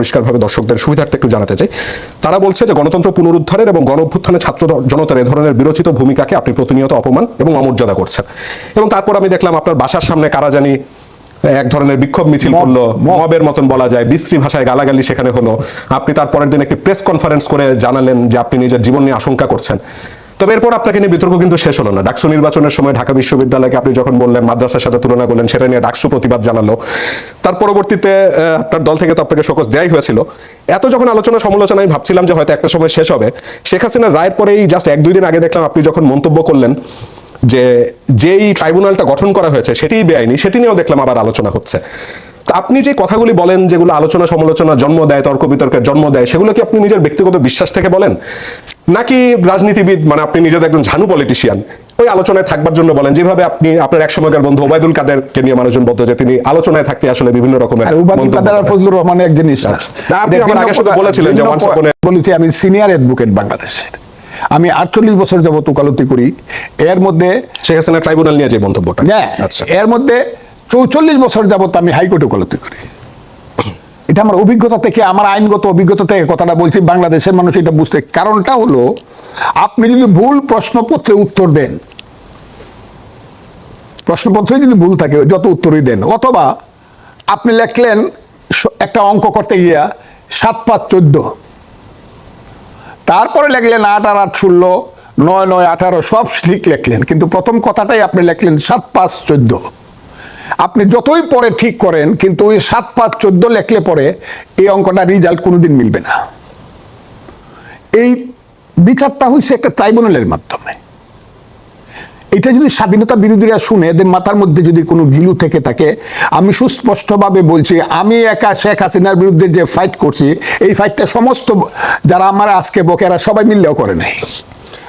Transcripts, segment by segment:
পরিষ্কারভাবে দর্শকদের সুবিধার্থে একটু জানাতে চাই। তারা বলছে যে গণতন্ত্র পুনরুদ্ধারের এবং গণ অভ্যুত্থানে ছাত্র জনতার এ ধরনের বিরোচিত ভূমিকাকে আপনি প্রতিনিয়ত অপমান এবং অমর্যাদা করছেন। এবং তারপর আমি দেখলাম আপনার বাসার সামনে কারা জানি এক ধরনের বিক্ষোভ মিছিল করল। মব। মবের মতন বলা যায় বিশ্রী ভাষায় গালাগালি সেখানে হলো। আপনি তার পরের দিন একটি প্রেস কনফারেন্স করে জানালেন যে আপনি নিজের জীবন নিয়ে আশঙ্কা করছেন। তবে এরপর আপনাকে নিয়ে বিতর্ক কিন্তু শেষ হলো না। ডাকসু নির্বাচনের সময় ঢাকা বিশ্ববিদ্যালয়কে আপনি যখন বললেন, মাদ্রাসার সাথে তুলনা করলেন, সেটা নিয়ে ডাকসু প্রতিবাদ জানালো। তার পরবর্তীতে আপনার দল থেকে তো আপনাকে শোকজ দেয়াই হয়েছিল। এত যখন আলোচনা সমালোচনা, আমি ভাবছিলাম যে হয়তো একটা সময় শেষ হবে। শেখ হাসিনার রায়ের পরেই জাস্ট এক দুই দিন আগে দেখলাম আপনি যখন মন্তব্য করলেন যে, যেই ট্রাইব্যুনালটা গঠন করা হয়েছে, সেটিই বেআইনি, সেটি নিয়েও দেখলাম আবার আলোচনা হচ্ছে। তো আপনি যে কথাগুলি বলেন যেগুলো আলোচনা সমালোচনা জন্ম দেয় তর্ক বিতর্কের জন্ম দেয় সেগুলো কি আপনি নিজের ব্যক্তিগত বিশ্বাস থেকে বলেন? নাকি রাজনীতিবিদ মানে আপনি নিজের একজন ঝানু পলিটিশিয়ান ওই আলোচনায় থাকবার জন্য বলেন যেভাবে আপনি আপনার এক সময়কার বন্ধু ওবায়দুল কাদেরকে নিয়ে মানুষজন বলতো যে তিনি আলোচনায় থাকতে আসলে বিভিন্ন রকমের কাদের ফজলুর রহমান এক জিনিস। আচ্ছা। আপনি আমার ভিন্ন আগে শুধু বলেছিলেন যে বলেছি আমি সিনিয়র অ্যাডভোকেট বাংলাদেশের। আমি আটচল্লিশ বছর যাবত ওকালতি করি। এর মধ্যে শেখ হাসিনা ট্রাইব্যুনাল নিয়ে যে মন্তব্যটা। হ্যাঁ আচ্ছা। এর মধ্যে চৌচল্লিশ বছর যাবত আমি হাইকোর্টে ওকালতি করি। এটা আমার অভিজ্ঞতা থেকে, আমার আইনগত অভিজ্ঞতা থেকে কথাটা বলছি, বাংলাদেশের মানুষ এটা বুঝতে। কারণটা হলো, আপনি যদি ভুল প্রশ্নপত্রে উত্তর দেন, প্রশ্নপত্রে যদি ভুল থাকে, যত উত্তরই দেন, অথবা আপনি লেখলেন একটা অঙ্ক করতে গিয়া সাত পাঁচ চোদ্দ, তারপরে লেখলেন আট আর আট ষোলো, নয় নয় আঠারো, সব ঠিক লেখলেন, কিন্তু প্রথম কথাটাই আপনি লেখলেন সাত পাঁচ চোদ্দ। আপনি যতই পরে ঠিক করেন কিন্তু ওই সাত পাঁচ চোদ্দ লেখলে পরে এই অঙ্কটা রেজাল্ট কোনোদিন মিলবে না। এই বিচারটা হয়েছে একটা ট্রাইব্যুনালের মাধ্যমে। এটা যদি স্বাধীনতা বিরোধীরা শুনে এদের মাথার মধ্যে যদি কোনো গিলু থেকে থাকে আমি সুস্পষ্টভাবে বলছি আমি একা শেখ হাসিনার বিরুদ্ধে যে ফাইট করছি এই ফাইটটা সমস্ত যারা আমার আজকে বকেরা সবাই মিললেও করে নাই।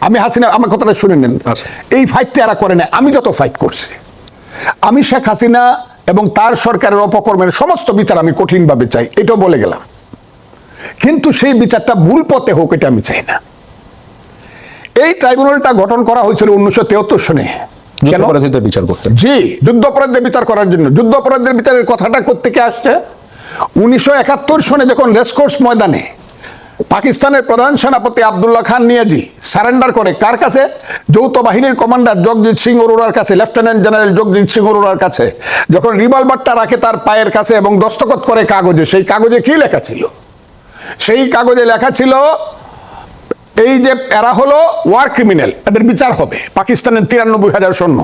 আমি হাসিনা আমার কথাটা শুনে নেন। আচ্ছা। এই ফাইটটা এরা করে নাই। আমি যত ফাইট করছি আমি শেখ হাসিনা এবং তার সরকারের অপকর্মের সমস্ত বিচার আমি কঠিনভাবে চাই এটাও বলে গেলাম। কিন্তু সেই বিচারটা ভুল পথে হোক এটা আমি চাই না। এই ট্রাইব্যুনালটা গঠন করা হয়েছিল উনিশশো তেহত্তর সনে। যুদ্ধাপরাধীদের বিচার করতে। জি যুদ্ধ অপরাধের বিচার করার জন্য। যুদ্ধ অপরাধের বিচারের কথাটা কোথেকে আসছে? উনিশশো একাত্তর সনে যখন রেসকোর্স ময়দানে পাকিস্তানের প্রধান সেনাপতি আবদুল্লাহ খান নিয়াজি সারেন্ডার করে কার কাছে? যৌথ বাহিনীর কমান্ডার জগজিৎ সিং অরোরার কাছে, লেফটেন্যান্ট জেনারেল জগজিৎ সিং অরোরার কাছে। যখন রিভলভারটা রাখে তার পায়ের কাছে এবং দস্তখত করে কাগজে, সেই কাগজে কি লেখা ছিল? সেই কাগজে লেখা ছিল, এই যে এরা হলো ওয়ার ক্রিমিনাল, এদের বিচার হবে, পাকিস্তানের তিরানব্বই হাজার সৈন্য।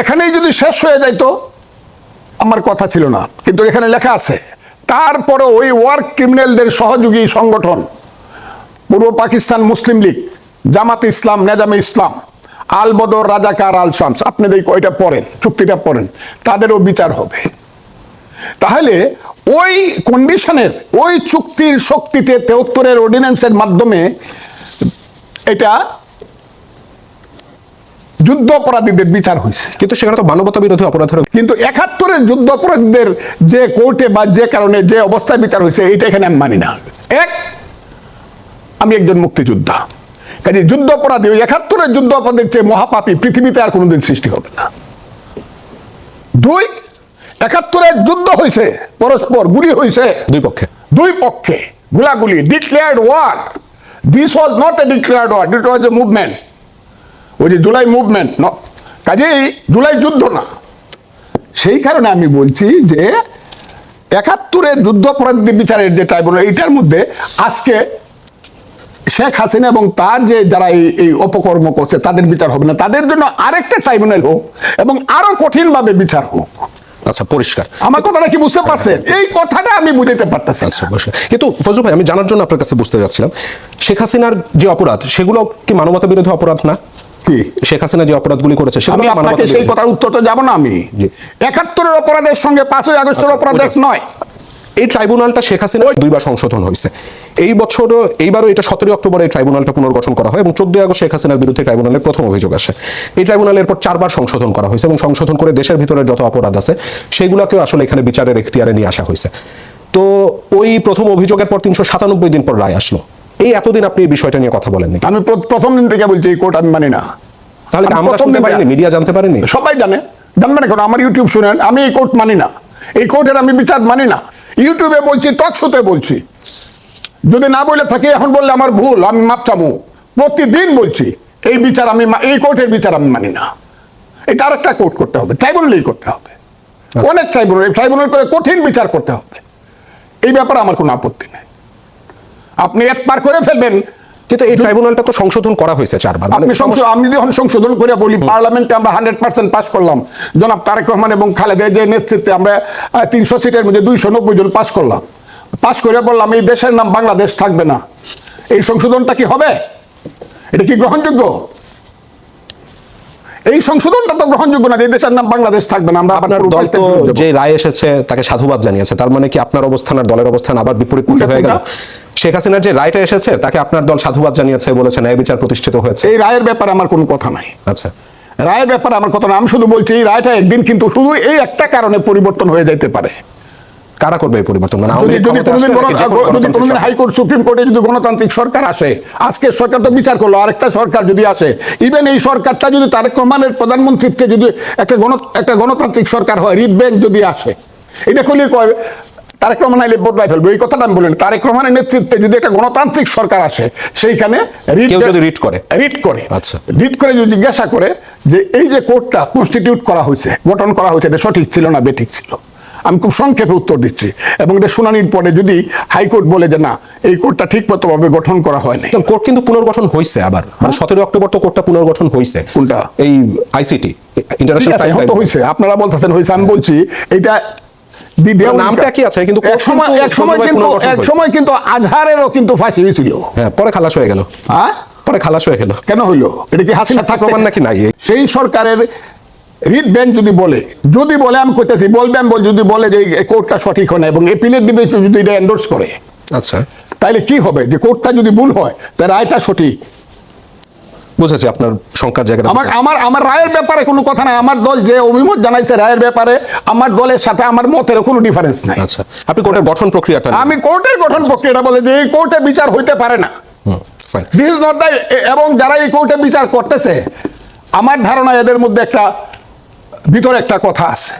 এখানেই যদি শেষ হয়ে যাইতো, আমার কথা ছিল না। কিন্তু এখানে লেখা আছে তারপরে ওই ওয়ার ক্রিমিনালদের সহযোগী সংগঠন, পূর্ব পাকিস্তান মুসলিম লীগ, জামাত ইসলাম, নেজামে ইসলাম আল বদর রাজাকার, আল শামস, আপনি এই কয়টা পড়েন, চুক্তিটা পড়েন, তাদেরও বিচার হবে। তাহলে ওই কন্ডিশনের ওই চুক্তির শক্তিতে তেহত্তরের অর্ডিন্যান্সের মাধ্যমে এটা যুদ্ধ অপরাধীদের বিচার হয়েছে। কিন্তু সেখানে তো মানবতা বিরোধী অপরাধের কিন্তু একাত্তরের যুদ্ধ অপরাধীদের যে কোর্টে বা যে কারণে যে অবস্থায় বিচার হয়েছে এটা এখানে আমি মানি না। এক আমি একজন মুক্তিযোদ্ধা। কাজে যুদ্ধ অপরাধী ওই একাত্তরের যুদ্ধ অপরাধের চেয়ে মহাপাপী পৃথিবীতে আর কোনোদিন সৃষ্টি হবে না। দুই একাত্তরের যুদ্ধ হয়েছে পরস্পর গুলি হয়েছে। দুই পক্ষে। দুই পক্ষে গুলাগুলি declared war this was not a declared war it was a movement ওই যে জুলাই মুভমেন্ট ন? কাজেই জুলাই যুদ্ধ না। সেই কারণে আমি বলছি যে একাত্তরের যুদ্ধ অপরাধী বিচারের যে ট্রাইব্যুনাল এইটার মধ্যে আজকে শেখ হাসিনা এবং তার যে যারা এই এই অপকর্ম করছে তাদের বিচার হবে না। তাদের জন্য আরেকটা ট্রাইব্যুনাল হোক এবং আরও কঠিনভাবে বিচার হোক। আচ্ছা পরিষ্কার। আমার কথাটা কি বুঝতে পারছেন? এই কথাটা আমি বুঝাইতে পারতেছি। আচ্ছা কিন্তু ফজল ভাই আমি জানার জন্য আপনার কাছে বুঝতে যাচ্ছিলাম শেখ হাসিনার যে অপরাধ সেগুলো কি মানবতা বিরোধী অপরাধ না? কি? শেখ হাসিনা যে অপরাধগুলি করেছে আমি আপনাকে সেই কথার উত্তরটা যাব না আমি। একাত্তরের অপরাধের সঙ্গে পাঁচই আগস্টের আচ্ছা, অপরাধ এক নয়। এই ট্রাইব্যুনালটা শেখ হাসিনা দুইবার সংশোধন হয়েছে। এই বছর এইবারও এটা সতেরোই অক্টোবর এই ট্রাইব্যুনালটা পুনর্গঠন করা হয় এবং চোদ্দই আগস্ট শেখ হাসিনার বিরুদ্ধে ট্রাইব্যুনালের প্রথম অভিযোগ আসে। এই ট্রাইব্যুনালের এরপর চারবার সংশোধন করা হয়েছে এবং সংশোধন করে দেশের ভিতরে যত অপরাধ আছে সেগুলোকেও আসলে এখানে বিচারের এখতিয়ারে নিয়ে আসা হয়েছে। তো ওই প্রথম অভিযোগের পর তিনশো সাতানব্বই দিন পর রায় আসলো। এই এতদিন আপনি এই বিষয়টা নিয়ে কথা বলেননি। আমি প্রথম দিন থেকে বলছি এই কোর্ট আমি মানি না। তাহলে আমরা শুনতে পারিনি? মিডিয়া জানতে পারেনি? সবাই জানে। জানবে না কেন? আমার ইউটিউব শুনেন আমি এই কোর্ট মানি না। এই কোর্টের আমি বিচার মানি না। ইউটিউবে বলছি টক শোতে বলছি। যদি না বলে থাকি এখন বললে আমার ভুল আমি মাপ চামু প্রতিদিন বলছি এই বিচার আমি এই কোর্টের বিচার আমি মানি না। এটা আরেকটা কোর্ট করতে হবে ট্রাইব্যুনালেই করতে হবে। অনেক ট্রাইব্যুনাল ট্রাইব্যুনাল করে কঠিন বিচার করতে হবে। এই ব্যাপারে আমার কোনো আপত্তি নেই। আপনি এক পার করে ফেলবেন। কিন্তু এই ট্রাইব্যুনালটা তো সংশোধন করা হয়েছে চারবার। মানে আপনি সংশোধন আমি যখন সংশোধন করে বলি পার্লামেন্টে আমরা হান্ড্রেড পার্সেন্ট পাস করলাম। জনাব তারেক রহমান এবং খালেদা যে নেতৃত্বে আমরা তিনশো সিটের মধ্যে দুইশো নব্বই জন পাস করলাম। পাস করে বললাম এই দেশের নাম বাংলাদেশ থাকবে না। এই সংশোধনটা কি হবে? এটা কি গ্রহণযোগ্য? এই সংশোধনটা তো গ্রহণযোগ্য না এই দেশের নাম বাংলাদেশ থাকবে না। আমরা আপনার দল তো। যে রায় এসেছে তাকে সাধুবাদ জানিয়েছে। তার মানে কি আপনার অবস্থান আর দলের অবস্থান আবার বিপরীত হয়ে গেল? শেখ হাসিনার যে রায়টা এসেছে তাকে আপনার দল সাধুবাদ জানিয়েছে বলেছে ন্যায় বিচার প্রতিষ্ঠিত হয়েছে। এই রায়ের ব্যাপারে আমার কোনো কথা নাই। আচ্ছা। রায়ের ব্যাপারে আমার কথা না আমি শুধু বলছি এই রায়টা একদিন কিন্তু শুধু এই একটা কারণে পরিবর্তন হয়ে যেতে পারে। কারা করবে এই পরিবর্তন? মানে যদি যদি কোনোদিন? হাইকোর্ট সুপ্রিম কোর্টে যদি গণতান্ত্রিক সরকার আসে আজকের সরকার তো বিচার করল আরেকটা সরকার যদি আসে ইভেন এই সরকারটা যদি তারেক রহমানের প্রধানমন্ত্রীত্বে যদি একটা গণ একটা গণতান্ত্রিক সরকার হয় রিট ব্যাংক যদি আসে এটা করলে কয় তারেক রহমান আইলে বদলাই ফেলবে। এই কথাটা আমি বলিনি। তারেক রহমানের নেতৃত্বে যদি একটা গণতান্ত্রিক সরকার আসে সেইখানে রিট কেউ যদি রিট করে? রিট করে। আচ্ছা। রিট করে যদি জিজ্ঞাসা করে যে এই যে কোর্টটা কনস্টিটিউট করা হয়েছে গঠন করা হয়েছে এটা সঠিক ছিল না বেঠিক ছিল? আমি খুব সংক্ষেপে উত্তর দিচ্ছি। এবং এটা শুনানির পরে যদি হাইকোর্ট বলে যে না এই কোর্টটা ঠিক মতোভাবে গঠন করা হয়নি। কোর্ট কিন্তু পুনর্গঠন হয়েছে আবার। মানে সতেরো অক্টোবর তো কোর্টটা পুনর্গঠন হয়েছে কোনটা? এই আইসিটি ইন্টারন্যাশনাল হয়েছে আপনারা বলতেছেন হয়েছে আমি বলছি এটা নামটা কি আছে? কিন্তু এক সময় এক সময় কিন্তু এক সময় কিন্তু আজহারেরও কিন্তু ফাঁসি হয়েছিল। হ্যাঁ পরে খালাস হয়ে গেল। হ্যাঁ পরে খালাস হয়ে গেল। কেন হইল? এটা কি হাসিনা থাকতে নাকি নাই? সেই সরকারের রিট বেঞ্চ যদি বলে যদি বলে আমি কইতেছি বলবে আমি বল- যদি বলে যে কোর্টটা সঠিক হয় না এবং এপিলেট ডিভিশন যদি এটা এন্ডোর্স করে আচ্ছা। তাইলে কি হবে? যে কোর্টটা যদি ভুল হয় তার রায়টা সঠিক। বুঝেছি আপনার শঙ্কার জায়গাটা আমার আমার আমার রায়ের ব্যাপারে কোনো কথা নাই। আমার দল যে অভিমত জানাইছে রায়ের ব্যাপারে আমার দলের সাথে আমার মতের কোনো ডিফারেন্স নাই। আচ্ছা আপনি কোর্টের গঠন প্রক্রিয়াটা আমি কোর্টের গঠন প্রক্রিয়াটা বলে যে এই কোর্টে বিচার হইতে পারে না। দিস ইজ নট এবং যারা এই কোর্টে বিচার করতেছে আমার ধারণা এদের মধ্যে একটা ভিতরে একটা কথা আছে।